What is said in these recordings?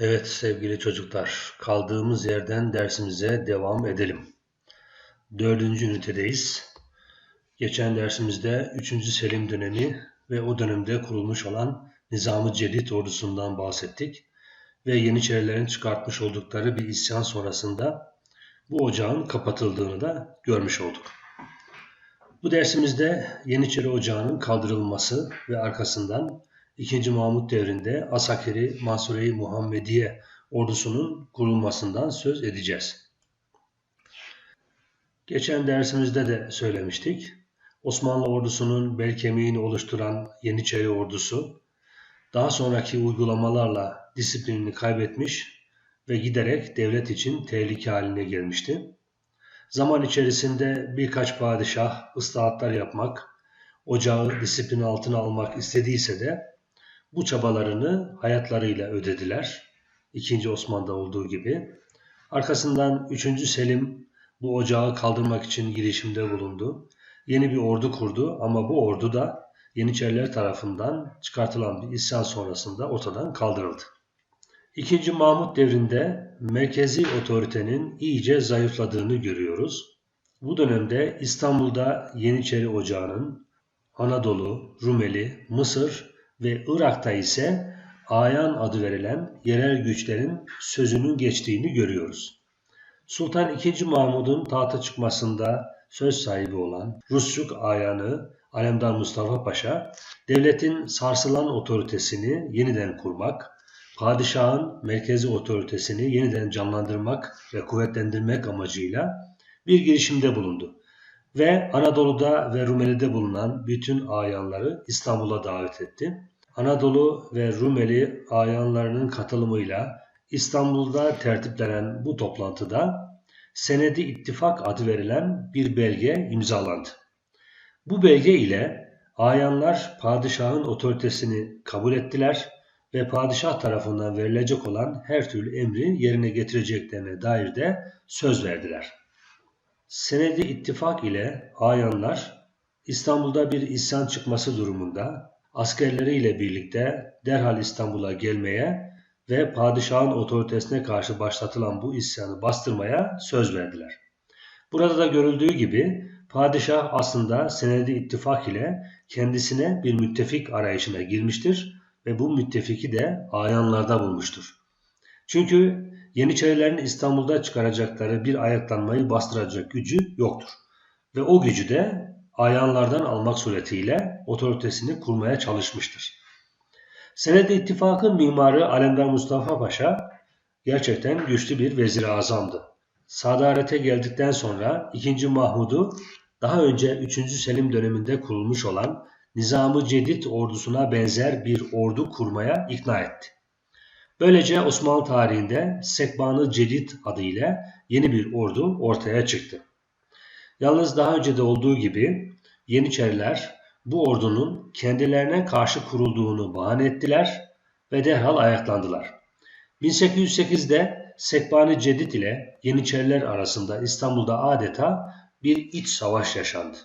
Evet sevgili çocuklar, kaldığımız yerden dersimize devam edelim. Dördüncü ünitedeyiz. Geçen dersimizde 3. Selim dönemi ve o dönemde kurulmuş olan Nizam-ı Cedid ordusundan bahsettik. Ve Yeniçerilerin çıkartmış oldukları bir isyan sonrasında bu ocağın kapatıldığını da görmüş olduk. Bu dersimizde Yeniçeri Ocağı'nın kaldırılması ve arkasından 2. Mahmut devrinde Asakeri Mansure-i Muhammediye ordusunun kurulmasından söz edeceğiz. Geçen dersimizde de söylemiştik. Osmanlı ordusunun bel kemiğini oluşturan Yeniçeri ordusu daha sonraki uygulamalarla disiplinini kaybetmiş ve giderek devlet için tehlike haline gelmişti. Zaman içerisinde birkaç padişah ıslahatlar yapmak, ocağı disiplin altına almak istediyse de bu çabalarını hayatlarıyla ödediler. İkinci Osman'da olduğu gibi. Arkasından 3. Selim bu ocağı kaldırmak için girişimde bulundu. Yeni bir ordu kurdu ama bu ordu da Yeniçeriler tarafından çıkartılan bir isyan sonrasında ortadan kaldırıldı. İkinci Mahmut devrinde merkezi otoritenin iyice zayıfladığını görüyoruz. Bu dönemde İstanbul'da Yeniçeri Ocağı'nın Anadolu, Rumeli, Mısır ve Irak'ta ise Ayan adı verilen yerel güçlerin sözünün geçtiğini görüyoruz. Sultan II. Mahmud'un tahta çıkmasında söz sahibi olan Rusçuk Ayan'ı Alemdar Mustafa Paşa, devletin sarsılan otoritesini yeniden kurmak, padişahın merkezi otoritesini yeniden canlandırmak ve kuvvetlendirmek amacıyla bir girişimde bulundu ve Anadolu'da ve Rumeli'de bulunan bütün ayanları İstanbul'a davet etti. Anadolu ve Rumeli ayanlarının katılımıyla İstanbul'da tertiplenen bu toplantıda Senedi İttifak adı verilen bir belge imzalandı. Bu belge ile ayanlar padişahın otoritesini kabul ettiler ve padişah tarafından verilecek olan her türlü emri yerine getireceklerine dair de söz verdiler. Senedi ittifak ile ayanlar İstanbul'da bir isyan çıkması durumunda askerleriyle birlikte derhal İstanbul'a gelmeye ve padişahın otoritesine karşı başlatılan bu isyanı bastırmaya söz verdiler. Burada da görüldüğü gibi padişah aslında senedi ittifak ile kendisine bir müttefik arayışına girmiştir ve bu müttefiki de ayanlarda bulmuştur. Çünkü Yeniçerilerin İstanbul'da çıkaracakları bir ayaklanmayı bastıracak gücü yoktur. Ve o gücü de ayanlardan almak suretiyle otoritesini kurmaya çalışmıştır. Senede ittifakın mimarı Alemdar Mustafa Paşa gerçekten güçlü bir vezir-i azamdı. Sadarete geldikten sonra 2. Mahmud'u daha önce 3. Selim döneminde kurulmuş olan Nizamı Cedid ordusuna benzer bir ordu kurmaya ikna etti. Böylece Osmanlı tarihinde Sekbanı Cedid adıyla yeni bir ordu ortaya çıktı. Yalnız daha önce de olduğu gibi Yeniçeriler bu ordunun kendilerine karşı kurulduğunu bahane ettiler ve derhal ayaklandılar. 1808'de Sekbani Cedid ile Yeniçeriler arasında İstanbul'da adeta bir iç savaş yaşandı.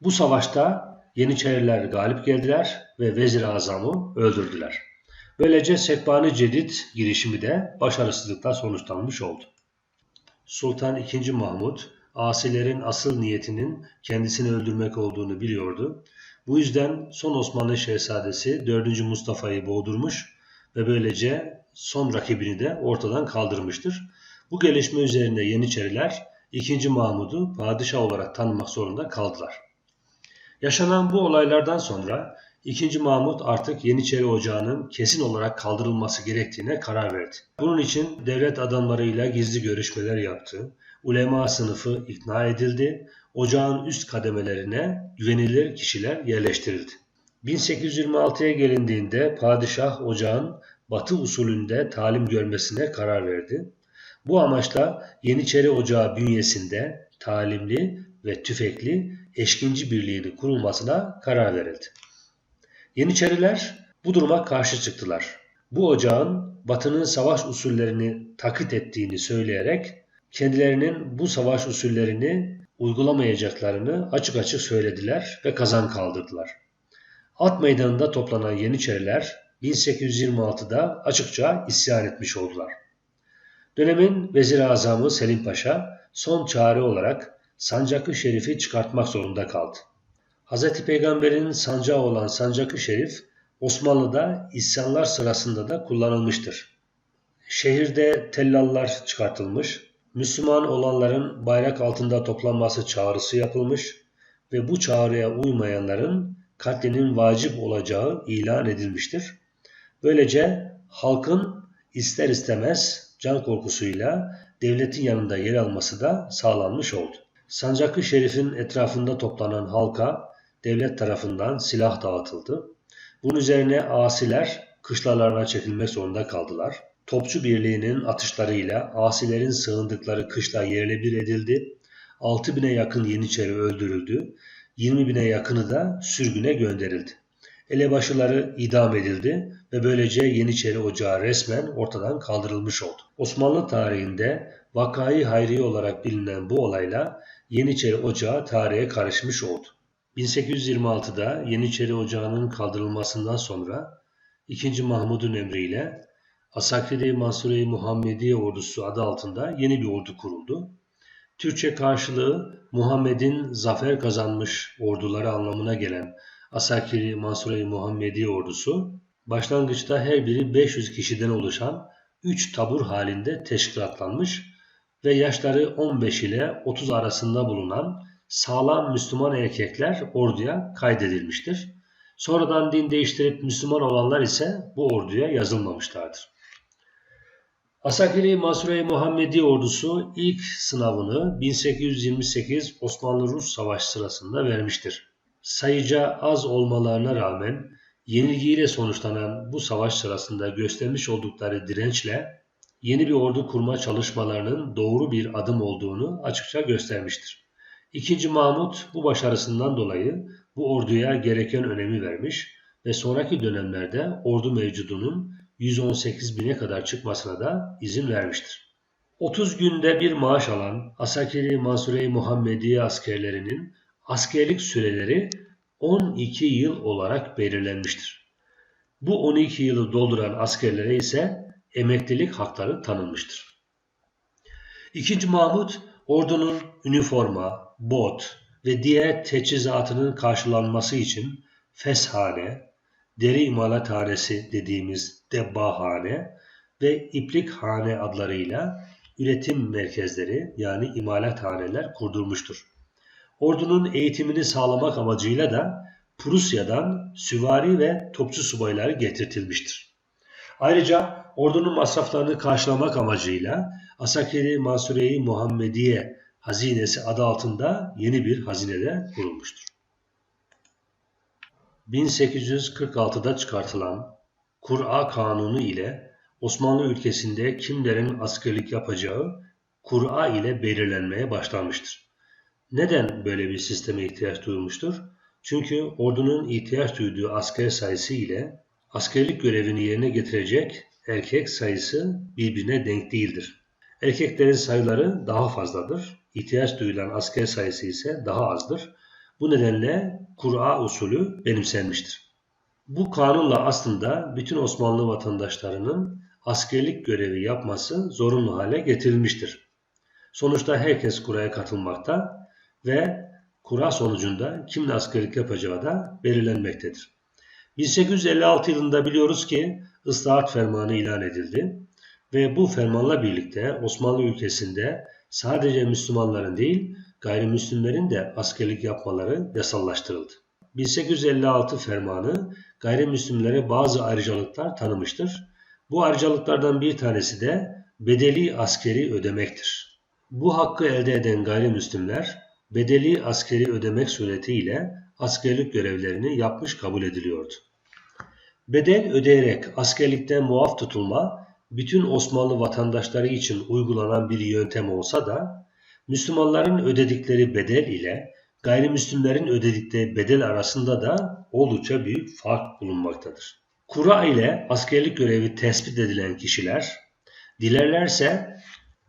Bu savaşta Yeniçeriler galip geldiler ve Vezir Azam'ı öldürdüler. Böylece Sekbani Cedid girişimi de başarısızlıkla sonuçlanmış oldu. Sultan II. Mahmud, asilerin asıl niyetinin kendisini öldürmek olduğunu biliyordu. Bu yüzden son Osmanlı şehzadesi 4. Mustafa'yı boğdurmuş ve böylece son rakibini de ortadan kaldırmıştır. Bu gelişme üzerine Yeniçeriler 2. Mahmud'u padişah olarak tanımak zorunda kaldılar. Yaşanan bu olaylardan sonra 2. Mahmut artık Yeniçeri Ocağı'nın kesin olarak kaldırılması gerektiğine karar verdi. Bunun için devlet adamlarıyla gizli görüşmeler yaptı. Ulema sınıfı ikna edildi. Ocağın üst kademelerine güvenilir kişiler yerleştirildi. 1826'ya gelindiğinde padişah ocağın batı usulünde talim görmesine karar verdi. Bu amaçla Yeniçeri Ocağı bünyesinde talimli ve tüfekli eşkinci birliğini kurulmasına karar verildi. Yeniçeriler bu duruma karşı çıktılar. Bu ocağın Batı'nın savaş usullerini taklit ettiğini söyleyerek kendilerinin bu savaş usullerini uygulamayacaklarını açık açık söylediler ve kazan kaldırdılar. At meydanında toplanan Yeniçeriler 1826'da açıkça isyan etmiş oldular. Dönemin Vezir Azamı Selim Paşa son çare olarak sancakı şerifi çıkartmak zorunda kaldı. Hz. Peygamber'in sancağı olan sancakı şerif Osmanlı'da isyanlar sırasında da kullanılmıştır. Şehirde tellallar çıkartılmış, Müslüman olanların bayrak altında toplanması çağrısı yapılmış ve bu çağrıya uymayanların katlinin vacip olacağı ilan edilmiştir. Böylece halkın ister istemez can korkusuyla devletin yanında yer alması da sağlanmış oldu. Sancakı Şerif'in etrafında toplanan halka devlet tarafından silah dağıtıldı. Bunun üzerine asiler kışlalarına çekilmek zorunda kaldılar. Topçu Birliği'nin atışlarıyla asilerin sığındıkları kışla yerle bir edildi. 6 bine yakın Yeniçeri öldürüldü. 20 bine yakını da sürgüne gönderildi. Elebaşıları idam edildi ve böylece Yeniçeri Ocağı resmen ortadan kaldırılmış oldu. Osmanlı tarihinde vakayı hayri olarak bilinen bu olayla Yeniçeri Ocağı tarihe karışmış oldu. 1826'da Yeniçeri Ocağı'nın kaldırılmasından sonra 2. Mahmud'un emriyle Asakiri Mansure-i Muhammediye ordusu adı altında yeni bir ordu kuruldu. Türkçe karşılığı Muhammed'in zafer kazanmış orduları anlamına gelen Asakiri Mansure-i Muhammediye ordusu başlangıçta her biri 500 kişiden oluşan 3 tabur halinde teşkilatlanmış ve yaşları 15 ile 30 arasında bulunan sağlam Müslüman erkekler orduya kaydedilmiştir. Sonradan din değiştirip Müslüman olanlar ise bu orduya yazılmamışlardır. Asakiri Masure Muhammedi ordusu ilk sınavını 1828 Osmanlı-Rus Savaşı sırasında vermiştir. Sayıca az olmalarına rağmen yenilgiyle sonuçlanan bu savaş sırasında göstermiş oldukları dirençle yeni bir ordu kurma çalışmalarının doğru bir adım olduğunu açıkça göstermiştir. İkinci Mahmut bu başarısından dolayı bu orduya gereken önemi vermiş ve sonraki dönemlerde ordu mevcudunun 118 bine kadar çıkmasına da izin vermiştir. 30 günde bir maaş alan Asakiri Mansure-i Muhammediye askerlerinin askerlik süreleri 12 yıl olarak belirlenmiştir. Bu 12 yılı dolduran askerlere ise emeklilik hakları tanınmıştır. İkinci Mahmut ordunun üniforma, bot ve diğer teçhizatının karşılanması için feshane, deri imalathanesi dediğimiz debbahane ve iplikhane adlarıyla üretim merkezleri yani imalathaneler kurdurmuştur. Ordunun eğitimini sağlamak amacıyla da Prusya'dan süvari ve topçu subayları getirtilmiştir. Ayrıca ordunun masraflarını karşılamak amacıyla Asakeri Mansure-i Muhammediye hazinesi adı altında yeni bir hazinede kurulmuştur. 1846'da çıkartılan Kur'a Kanunu ile Osmanlı ülkesinde kimlerin askerlik yapacağı Kur'a ile belirlenmeye başlanmıştır. Neden böyle bir sisteme ihtiyaç duyulmuştur? Çünkü ordunun ihtiyaç duyduğu asker sayısı ile askerlik görevini yerine getirecek erkek sayısı birbirine denk değildir. Erkeklerin sayıları daha fazladır. İhtiyaç duyulan asker sayısı ise daha azdır. Bu nedenle Kur'a usulü benimsenmiştir. Bu kanunla aslında bütün Osmanlı vatandaşlarının askerlik görevi yapması zorunlu hale getirilmiştir. Sonuçta herkes Kur'a'ya katılmakta ve Kura sonucunda kimin askerlik yapacağı da belirlenmektedir. 1856 yılında biliyoruz ki ıslahat fermanı ilan edildi ve bu fermanla birlikte Osmanlı ülkesinde sadece Müslümanların değil gayrimüslimlerin de askerlik yapmaları yasallaştırıldı. 1856 fermanı gayrimüslimlere bazı ayrıcalıklar tanımıştır. Bu ayrıcalıklardan bir tanesi de bedeli askeri ödemektir. Bu hakkı elde eden gayrimüslimler bedeli askeri ödemek suretiyle askerlik görevlerini yapmış kabul ediliyordu. Bedel ödeyerek askerlikten muaf tutulma bütün Osmanlı vatandaşları için uygulanan bir yöntem olsa da Müslümanların ödedikleri bedel ile gayrimüslimlerin ödedikleri bedel arasında da oldukça büyük fark bulunmaktadır. Kura ile askerlik görevi tespit edilen kişiler dilerlerse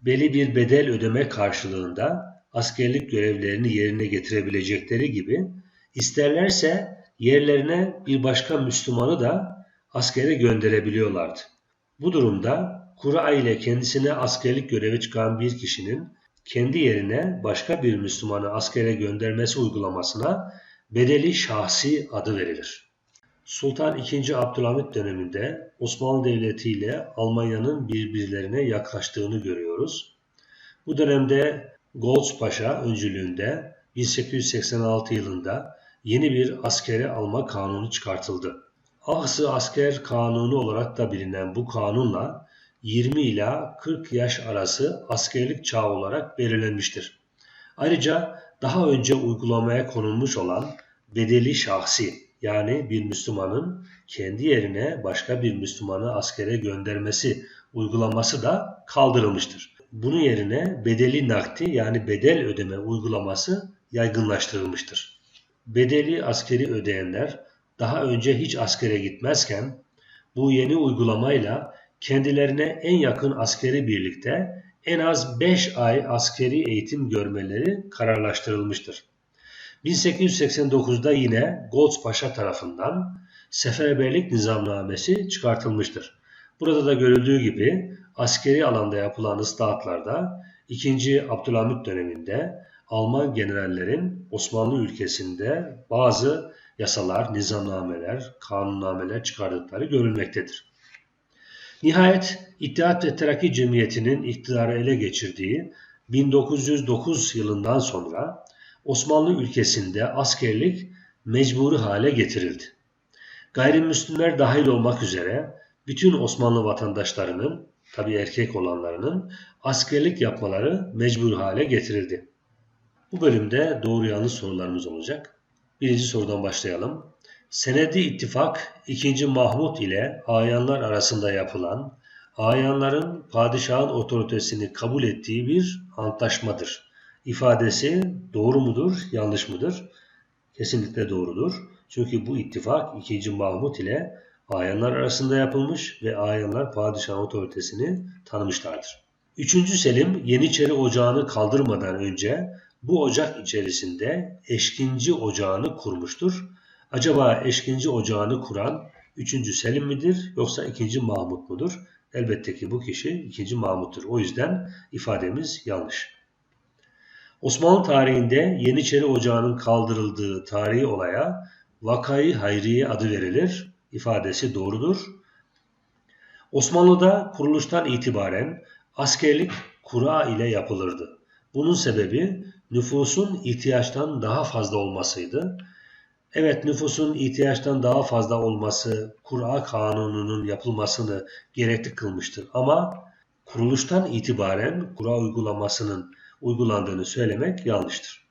belli bir bedel ödeme karşılığında askerlik görevlerini yerine getirebilecekleri gibi isterlerse yerlerine bir başka Müslümanı da askere gönderebiliyorlardı. Bu durumda kura ile kendisine askerlik görevi çıkan bir kişinin kendi yerine başka bir Müslümanı askere göndermesi uygulamasına bedeli şahsi adı verilir. Sultan II. Abdülhamit döneminde Osmanlı Devleti ile Almanya'nın birbirlerine yaklaştığını görüyoruz. Bu dönemde Goltz Paşa öncülüğünde 1886 yılında yeni bir askeri alma kanunu çıkartıldı. Ahsı Asker Kanunu olarak da bilinen bu kanunla 20 ila 40 yaş arası askerlik çağı olarak belirlenmiştir. Ayrıca daha önce uygulamaya konulmuş olan bedeli şahsi yani bir Müslümanın kendi yerine başka bir Müslümanı askere göndermesi uygulaması da kaldırılmıştır. Bunun yerine bedeli nakdi yani bedel ödeme uygulaması yaygınlaştırılmıştır. Bedeli askeri ödeyenler daha önce hiç askere gitmezken bu yeni uygulamayla kendilerine en yakın askeri birlikte en az 5 ay askeri eğitim görmeleri kararlaştırılmıştır. 1889'da yine Goltz Paşa tarafından seferberlik nizamnamesi çıkartılmıştır. Burada da görüldüğü gibi askeri alanda yapılan ıslahatlarda 2. Abdülhamit döneminde Alman generallerin Osmanlı ülkesinde bazı yasalar, nizamnameler, kanunnameler çıkardıkları görülmektedir. Nihayet İttihat ve Terakki Cemiyeti'nin iktidarı ele geçirdiği 1909 yılından sonra Osmanlı ülkesinde askerlik mecburi hale getirildi. Gayrimüslimler dahil olmak üzere bütün Osmanlı vatandaşlarının, tabi erkek olanlarının askerlik yapmaları mecbur hale getirildi. Bu bölümde doğru yanlış sorularımız olacak. Birinci sorudan başlayalım. Senedi ittifak 2. Mahmut ile ayanlar arasında yapılan, ayanların padişahın otoritesini kabul ettiği bir antlaşmadır. İfadesi doğru mudur, yanlış mıdır? Kesinlikle doğrudur. Çünkü bu ittifak 2. Mahmut ile ayanlar arasında yapılmış ve ayanlar padişahın otoritesini tanımışlardır. 3. Selim Yeniçeri Ocağı'nı kaldırmadan önce bu ocak içerisinde Eşkinci Ocağı'nı kurmuştur. Acaba Eşkinci Ocağı'nı kuran 3. Selim midir yoksa 2. Mahmut mudur? Elbette ki bu kişi 2. Mahmut'tur. O yüzden ifademiz yanlış. Osmanlı tarihinde Yeniçeri Ocağı'nın kaldırıldığı tarihi olaya Vakayı Hayriye adı verilir. İfadesi doğrudur. Osmanlı'da kuruluştan itibaren askerlik kura ile yapılırdı. Bunun sebebi nüfusun ihtiyaçtan daha fazla olmasıydı. Evet nüfusun ihtiyaçtan daha fazla olması Kur'a kanununun yapılmasını gerekli kılmıştır. Ama kuruluştan itibaren Kur'a uygulamasının uygulandığını söylemek yanlıştır.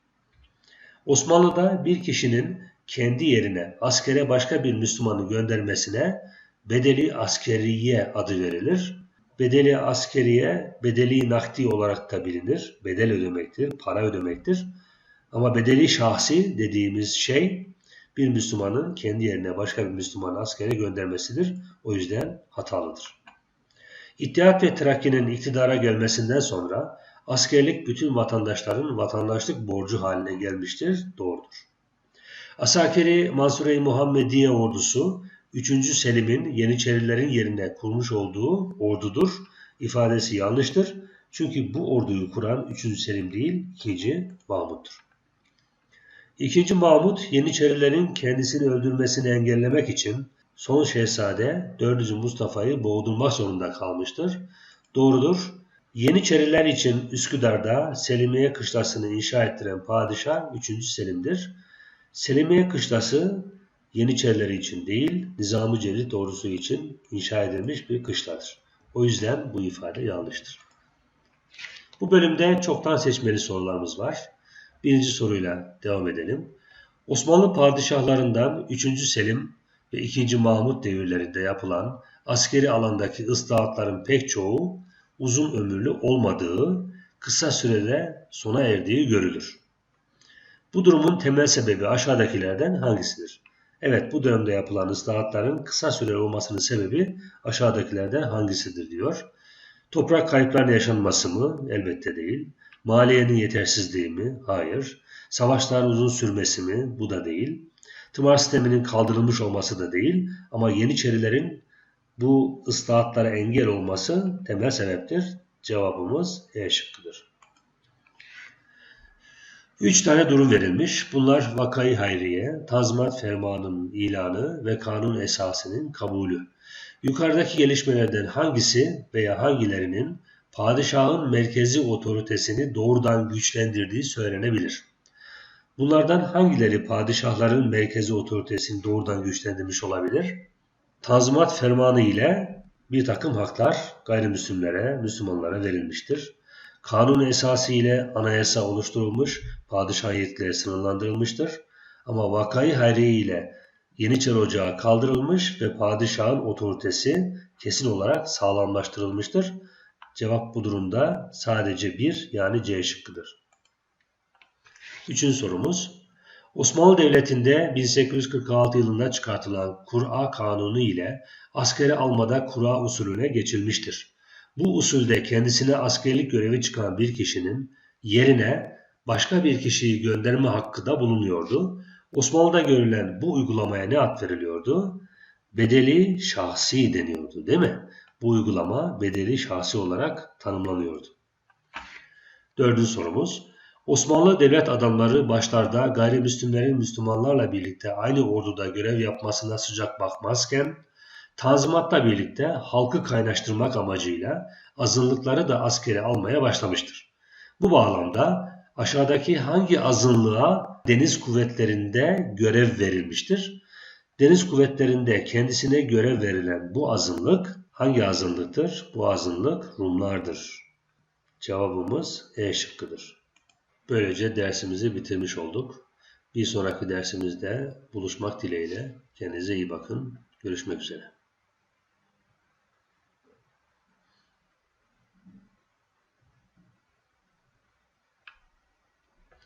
Osmanlı'da bir kişinin kendi yerine askere başka bir Müslümanı göndermesine bedeli askeriye adı verilir. Bedeli askeriye, bedeli nakdi olarak da bilinir. Bedel ödemektir, para ödemektir. Ama bedeli şahsi dediğimiz şey bir Müslümanın kendi yerine başka bir Müslümanı askere göndermesidir. O yüzden hatalıdır. İttihat ve Terakki'nin iktidara gelmesinden sonra askerlik bütün vatandaşların vatandaşlık borcu haline gelmiştir. Doğrudur. Asakeri Mansure-i Muhammediye ordusu 3. Selim'in Yeniçerilerin yerine kurmuş olduğu ordudur. İfadesi yanlıştır. Çünkü bu orduyu kuran 3. Selim değil 2. Mahmut'tur. 2. Mahmut Yeniçerilerin kendisini öldürmesini engellemek için son şehzade 4. Mustafa'yı boğdurmak zorunda kalmıştır. Doğrudur. Yeniçeriler için Üsküdar'da Selimiye Kışlası'nı inşa ettiren padişah 3. Selim'dir. Selimiye Kışlası Yeniçerileri için değil, Cevdet ordusu için inşa edilmiş bir kışladır. O yüzden bu ifade yanlıştır. Bu bölümde çoktan seçmeli sorularımız var. Birinci soruyla devam edelim. Osmanlı padişahlarından 3. Selim ve 2. Mahmut devirlerinde yapılan askeri alandaki ıslahatların pek çoğu uzun ömürlü olmadığı, kısa sürede sona erdiği görülür. Bu durumun temel sebebi aşağıdakilerden hangisidir? Evet bu dönemde yapılan ıslahatların kısa süreli olmasının sebebi aşağıdakilerden hangisidir diyor. Toprak kayıplarının yaşanması mı? Elbette değil. Maliyenin yetersizliği mi? Hayır. Savaşların uzun sürmesi mi? Bu da değil. Tımar sisteminin kaldırılmış olması da değil ama Yeniçerilerin bu ıslahatlara engel olması temel sebeptir. Cevabımız E şıkkıdır. Üç tane durum verilmiş. Bunlar vakayı hayriye, tazminat fermanının ilanı ve kanun esasının kabulü. Yukarıdaki gelişmelerden hangisi veya hangilerinin padişahın merkezi otoritesini doğrudan güçlendirdiği söylenebilir. Bunlardan hangileri padişahların merkezi otoritesini doğrudan güçlendirmiş olabilir? Tazminat fermanı ile bir takım haklar gayrimüslimlere, Müslümanlara verilmiştir. Kanun esası ile anayasa oluşturulmuş, padişah sınırlandırılmıştır. Ama vakayı hayriye ile Yeniçeri Ocağı kaldırılmış ve padişahın otoritesi kesin olarak sağlamlaştırılmıştır. Cevap bu durumda sadece bir yani C şıkkıdır. Üçüncü sorumuz. Osmanlı Devleti'nde 1846 yılında çıkartılan Kur'a Kanunu ile askeri almada Kur'a usulüne geçilmiştir. Bu usulde kendisine askerlik görevi çıkan bir kişinin yerine başka bir kişiyi gönderme hakkı da bulunuyordu. Osmanlı'da görülen bu uygulamaya ne ad veriliyordu? Bedeli şahsi deniyordu değil mi? Bu uygulama bedeli şahsi olarak tanımlanıyordu. Dördüncü sorumuz. Osmanlı devlet adamları başlarda gayrimüslimlerin Müslümanlarla birlikte aynı orduda görev yapmasına sıcak bakmazken Tanzimat'la birlikte halkı kaynaştırmak amacıyla azınlıkları da askere almaya başlamıştır. Bu bağlamda aşağıdaki hangi azınlığa deniz kuvvetlerinde görev verilmiştir? Deniz kuvvetlerinde kendisine görev verilen bu azınlık hangi azınlıktır? Bu azınlık Rumlardır. Cevabımız E şıkkıdır. Böylece dersimizi bitirmiş olduk. Bir sonraki dersimizde buluşmak dileğiyle. Kendinize iyi bakın. Görüşmek üzere.